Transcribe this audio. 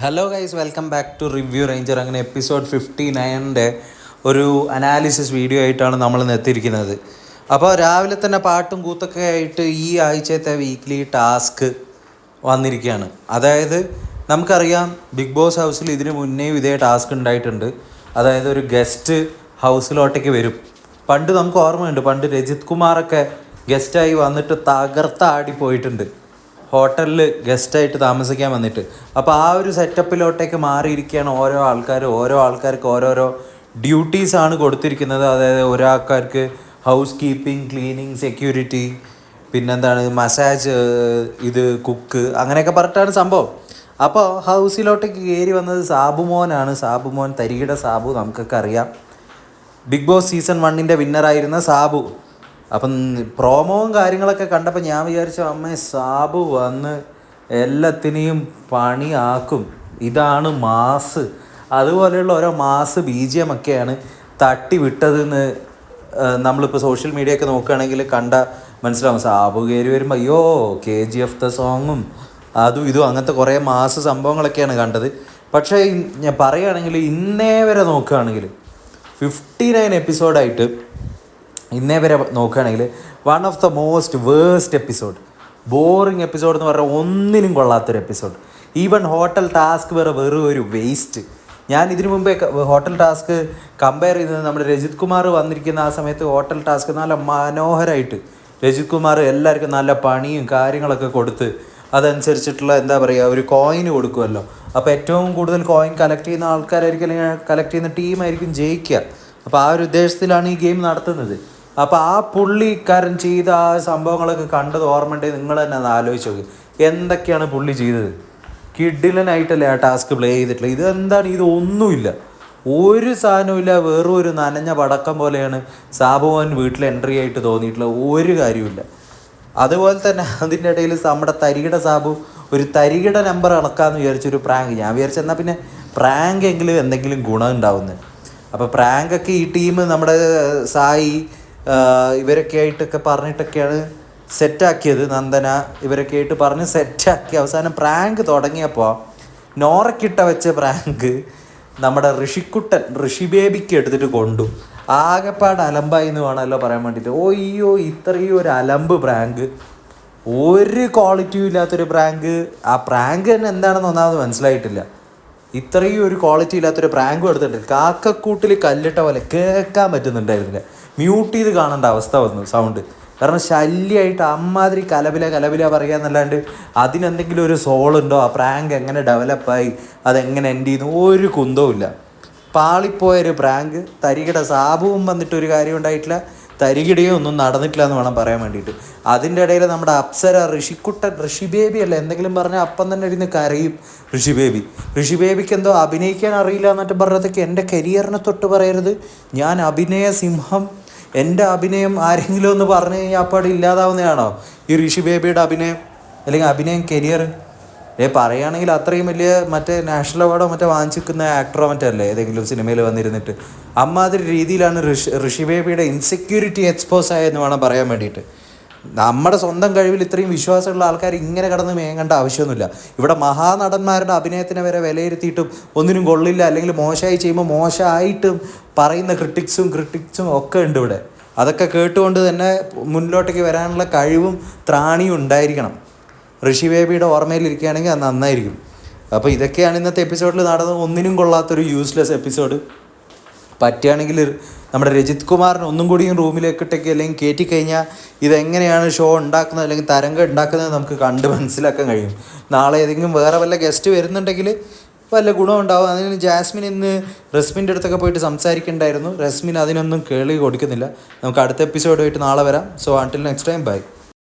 Hello guys welcome back to review ranger അങ്ങനെ episode fifty നയന്റെ ഒരു അനാലിസിസ് വീഡിയോ ആയിട്ടാണ് നമ്മൾ എത്തിയിരിക്കുന്നത്. അപ്പോൾ രാവിലെ തന്നെ പാട്ടും കൂത്തൊക്കെ ആയിട്ട് ഈ ആഴ്ചത്തെ വീക്ക്ലി ടാസ്ക് വന്നിരിക്കുകയാണ്. അതായത് നമുക്കറിയാം ബിഗ് ബോസ് ഹൗസിൽ ഇതിന് മുന്നേയും ഇതേ ടാസ്ക് ഉണ്ടായിട്ടുണ്ട്. അതായത് ഒരു ഗസ്റ്റ് ഹൗസിലോട്ടേക്ക് വരും. പണ്ട് നമുക്ക് ഓർമ്മയുണ്ട് പണ്ട് രജിത് കുമാറൊക്കെ ഗസ്റ്റായി വന്നിട്ട് തകർത്താടി പോയിട്ടുണ്ട്. ഹോട്ടലിൽ ഗസ്റ്റായിട്ട് താമസിക്കാൻ വന്നിട്ട്. അപ്പോൾ ആ ഒരു സെറ്റപ്പിലോട്ടേക്ക് മാറിയിരിക്കുകയാണ് ഓരോ ആൾക്കാർ ഓരോ ആൾക്കാർക്ക് ഓരോരോ ഡ്യൂട്ടീസ് ആണ് കൊടുത്തിരിക്കുന്നത്. അതായത് ഒരാൾക്കാർക്ക് ഹൗസ് കീപ്പിംഗ് ക്ലീനിങ് സെക്യൂരിറ്റി പിന്നെന്താണ് മസാജ് ഇത് കുക്ക് അങ്ങനെയൊക്കെ പറഞ്ഞിട്ടാണ് സംഭവം. അപ്പോൾ ഹൗസിലോട്ടേക്ക് കയറി വന്നത് സാബുമോനാണ്. സാബുമോൻ തരികിട സാബു നമുക്കൊക്കെ അറിയാം. ബിഗ് ബോസ് സീസൺ വണ്ണിന്റെ വിന്നറായിരുന്ന സാബു. അപ്പം പ്രോമോവും കാര്യങ്ങളൊക്കെ കണ്ടപ്പോൾ ഞാൻ വിചാരിച്ചു അമ്മേ സാബ് വന്ന് എല്ലാത്തിനെയും പണിയാക്കും. ഇതാണ് മാസ്. അതുപോലെയുള്ള ഓരോ മാസ് ബി ജി എം ഒക്കെയാണ് തട്ടി വിട്ടതെന്ന് നമ്മളിപ്പോൾ സോഷ്യൽ മീഡിയ ഒക്കെ നോക്കുകയാണെങ്കിൽ കണ്ട മനസ്സിലാവും. സാബു കയറി വരുമ്പോൾ അയ്യോ കെ ജി എഫ് ദ സോങ്ങും അതും ഇതും അങ്ങനത്തെ കുറേ മാസ് സംഭവങ്ങളൊക്കെയാണ് കണ്ടത്. പക്ഷേ ഞാൻ പറയുകയാണെങ്കിൽ ഇന്നേ വരെ നോക്കുകയാണെങ്കിൽ ഫിഫ്റ്റി നയൻ എപ്പിസോഡായിട്ട് ഇന്നേ വരെ നോക്കുകയാണെങ്കിൽ one of the most waste episode boring episode എന്ന് പറഞ്ഞാൽ ഒന്നിനും കൊള്ളാത്തൊരു എപ്പിസോഡ് ഈവൻ ഹോട്ടൽ ടാസ്ക് വേറെ വെറും ഒരു വേസ്റ്റ് ഞാൻ ഇതിനു മുമ്പേ ഹോട്ടൽ ടാസ്ക് കമ്പയർ ചെയ്തത് നമ്മുടെ രജിത് കുമാർ വന്നിരിക്കുന്ന ആ സമയത്ത് ഹോട്ടൽ ടാസ്ക് നല്ല മനോഹരമായിട്ട് രജിത് കുമാർ എല്ലാവർക്കും നല്ല പണിയും കാര്യങ്ങളൊക്കെ കൊടുത്ത് അതനുസരിച്ചിട്ടുള്ള എന്താ പറയുക ഒരു കോയിന് കൊടുക്കുമല്ലോ. അപ്പോൾ ഏറ്റവും കൂടുതൽ കോയിൻ കളക്ട് ചെയ്യുന്ന ആൾക്കാരായിരിക്കും അല്ലെങ്കിൽ കളക്ട് ചെയ്യുന്ന ടീമായിരിക്കും ജയിക്കുക. അപ്പോൾ ആ ഒരു ഉദ്ദേശത്തിലാണ് ഈ ഗെയിം നടത്തുന്നത്. അപ്പോൾ ആ പുള്ളിക്കാരൻ ചെയ്ത ആ സംഭവങ്ങളൊക്കെ കണ്ടത് ഓർമ്മയുണ്ടെങ്കിൽ നിങ്ങൾ തന്നെ അത് ആലോചിച്ച് നോക്ക്. എന്തൊക്കെയാണ് പുള്ളി ചെയ്തത്? കിഡിലനായിട്ടല്ലേ ആ ടാസ്ക് പ്ലേ ചെയ്തിട്ടുള്ളത്? ഇതെന്താണ് ഇതൊന്നുമില്ല ഒരു സാധനവുമില്ല. വെറും ഒരു നനഞ്ഞ പടക്കം പോലെയാണ് സാബുവൻ വീട്ടിൽ എൻട്രി ആയിട്ട് തോന്നിയിട്ടുള്ള ഒരു കാര്യമില്ല അതുപോലെ തന്നെ അതിന്റെ ഇടയിൽ നമ്മുടെ തരികിട സാബു ഒരു തരികിട നമ്പർ ഇളക്കാമെന്ന് വിചാരിച്ചൊരു പ്രാങ്ക് ഞാൻ വിചാരിച്ച എന്നാൽ പിന്നെ പ്രാങ്ക് എങ്കിലും എന്തെങ്കിലും ഗുണം ഉണ്ടാവുന്നത് അപ്പോൾ പ്രാങ്കൊക്കെ ഈ ടീം നമ്മുടെ സായി ഇവരൊക്കെ ആയിട്ടൊക്കെ പറഞ്ഞിട്ടൊക്കെയാണ് സെറ്റാക്കിയത് നന്ദന. ഇവരൊക്കെ ആയിട്ട് പറഞ്ഞ് സെറ്റാക്കി. അവസാനം പ്രാങ്ക് തുടങ്ങിയപ്പോൾ നോറക്കിട്ട വെച്ച പ്രാങ്ക് നമ്മുടെ ഋഷിക്കുട്ടൻ ഋഷി ബേബിക്ക് എടുത്തിട്ട് കൊണ്ടു. ആകെപ്പാട് അലമ്പായി എന്ന് വേണമല്ലോ പറയാൻ വേണ്ടിയിട്ട്. ഓ അയ്യോ ഇത്രയും ഒരു അലമ്പ് പ്രാങ്ക്. ഒരു ക്വാളിറ്റിയും ഇല്ലാത്തൊരു പ്രാങ്ക്. ആ പ്രാങ്ക് തന്നെ എന്താണെന്ന് ഒന്നാമത് മനസ്സിലായിട്ടില്ല. ഇത്രയും ഒരു ക്വാളിറ്റി ഇല്ലാത്തൊരു പ്രാങ്കും എടുത്തിട്ടുണ്ട്. കാക്കക്കൂട്ടിൽ കല്ലിട്ട പോലെ കേൾക്കാൻ പറ്റുന്നുണ്ടായിരുന്നില്ല. മ്യൂട്ട് ചെയ്ത് കാണേണ്ട അവസ്ഥ വന്നു സൗണ്ട് കാരണം ശല്യമായിട്ട് അമ്മാതിരി കലപില കലപില പറയുക എന്നല്ലാണ്ട് അതിനെന്തെങ്കിലും ഒരു സോളുണ്ടോ ആ പ്രാങ്ക് എങ്ങനെ ഡെവലപ്പായി അതെങ്ങനെ എൻഡ് ചെയ്യുന്നു? ഒരു കുന്തവും ഇല്ല. പാളിപ്പോയൊരു പ്രാങ്ക് തരികിട സാബുവും വന്നിട്ട് ഒരു കാര്യം ഉണ്ടായിട്ടില്ല. തരികിടയോ ഒന്നും നടന്നിട്ടില്ല എന്ന് വേണം പറയാൻ വേണ്ടിയിട്ട്. അതിന്റെ ഇടയിൽ നമ്മുടെ അപ്സര ഋഷിക്കുട്ടൻ ഋഷി ബേബി അല്ല? എന്തെങ്കിലും പറഞ്ഞാൽ അപ്പം തന്നെ ഇരുന്ന് കരയും ഋഷി ബേബി ഋഷി ബേബിക്ക് എന്തോ അഭിനയിക്കാൻ അറിയില്ല എന്നിട്ട് പറഞ്ഞതൊക്കെ എന്റെ കരിയറിനെ തൊട്ട് പറയരുത്. ഞാൻ അഭിനയ സിംഹം. എന്റെ അഭിനയം ആരെങ്കിലും ഒന്ന് പറഞ്ഞു കഴിഞ്ഞാൽ അപ്പാടെ ഇല്ലാതാവുന്നതാണോ? ഈ ഋഷി ബേബിയുടെ അഭിനയം അല്ലെങ്കിൽ അഭിനയം കരിയർ ഏ പറയുകയാണെങ്കിൽ അത്രയും വലിയ മറ്റേ നാഷണൽ അവാർഡോ മറ്റോ വാങ്ങിച്ചിരിക്കുന്ന ആക്ടറോ മറ്റോ അല്ലേ ഏതെങ്കിലും സിനിമയിൽ വന്നിരുന്നിട്ട്. അമ്മാതിരി രീതിയിലാണ് ഋഷി ഋഷി ബേബിയുടെ ഇൻസെക്യൂരിറ്റി എക്സ്പോസ് ആയെന്ന് വേണം പറയാൻ വേണ്ടിയിട്ട്. നമ്മുടെ സ്വന്തം കഴിവിൽ ഇത്രയും വിശ്വാസമുള്ള ആൾക്കാർ ഇങ്ങനെ കടന്ന് മേങ്ങേണ്ട ആവശ്യമൊന്നുമില്ല. ഇവിടെ മഹാനടന്മാരുടെ അഭിനയത്തിനെ വരെ വിലയിരുത്തിയിട്ടും ഒന്നിനും കൊള്ളില്ല അല്ലെങ്കിൽ മോശമായി ചെയ്യുമ്പോൾ മോശമായിട്ടും പറയുന്ന ക്രിട്ടിക്സും ക്രിട്ടിക്സും ഒക്കെ ഉണ്ട് ഇവിടെ. അതൊക്കെ കേട്ടുകൊണ്ട് തന്നെ മുന്നോട്ടേക്ക് വരാനുള്ള കഴിവും ത്രാണിയും ഉണ്ടായിരിക്കണം. ഋഷി ബേബിയുടെ ഓർമ്മയിലിരിക്കുകയാണെങ്കിൽ അത് നന്നായിരിക്കും. അപ്പോൾ ഇതൊക്കെയാണ് ഇന്നത്തെ എപ്പിസോഡിൽ നടന്നത്. ഒന്നിനും കൊള്ളാത്തൊരു യൂസ്ലെസ് എപ്പിസോഡ് പറ്റുകയാണെങ്കിൽ നമ്മുടെ രജിത് കുമാറിന് ഒന്നും കൂടിയും റൂമിലേക്ക് ഇട്ടേക്ക് അല്ലെങ്കിൽ കയറ്റി കഴിഞ്ഞാൽ ഇതെങ്ങനെയാണ് ഷോ ഉണ്ടാക്കുന്നത് അല്ലെങ്കിൽ തരംഗം ഉണ്ടാക്കുന്നത് നമുക്ക് കണ്ട് മനസ്സിലാക്കാൻ കഴിയും. നാളെ ഏതെങ്കിലും വേറെ വല്ല ഗസ്റ്റ് വരുന്നുണ്ടെങ്കിൽ വല്ല ഗുണമുണ്ടാവും അതിന് ജാസ്മിൻ ഇന്ന് റസ്മിന്റെ അടുത്തൊക്കെ പോയിട്ട് സംസാരിക്കണ്ടായിരുന്നു. റസ്മിൻ അതിനൊന്നും കേളി കൊടുക്കുന്നില്ല. നമുക്ക് അടുത്ത എപ്പിസോഡുമായിട്ട് നാളെ വരാം. സോ ആണ്ടിൽ നെക്സ്റ്റ് ടൈം ബൈ